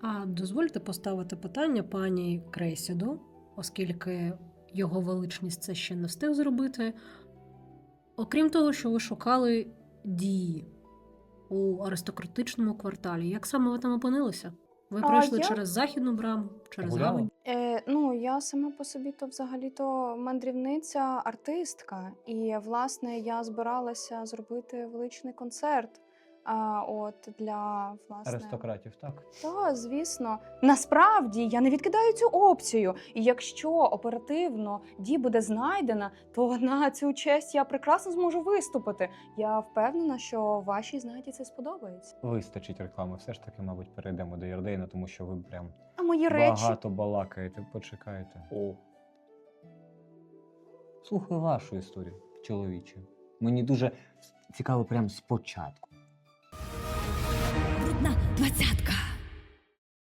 А дозвольте поставити питання пані Крейсіду, оскільки його величність це ще не встиг зробити. Окрім того, що ви шукали дії у аристократичному кварталі, як саме ви там опинилися? Ви А пройшли я- через західну браму, через Гуляла? гавань? Е, ну, я сама по собі то взагалі-то мандрівниця, артистка. І, власне, я збиралася зробити величний концерт. А, от для власне Аристократів, так? Та, звісно, насправді я не відкидаю цю опцію. І якщо оперативно дій буде знайдена, то на цю честь я прекрасно зможу виступити. Я впевнена, що вашій знаті це сподобається. Вистачить реклами. Все ж таки, мабуть, перейдемо до Ярдейна, тому що ви прям А мої речі багато балакаєте. Почекайте. О. Слухаю вашу історію, чоловічу. Мені дуже цікаво прямо спочатку. Двадцятка.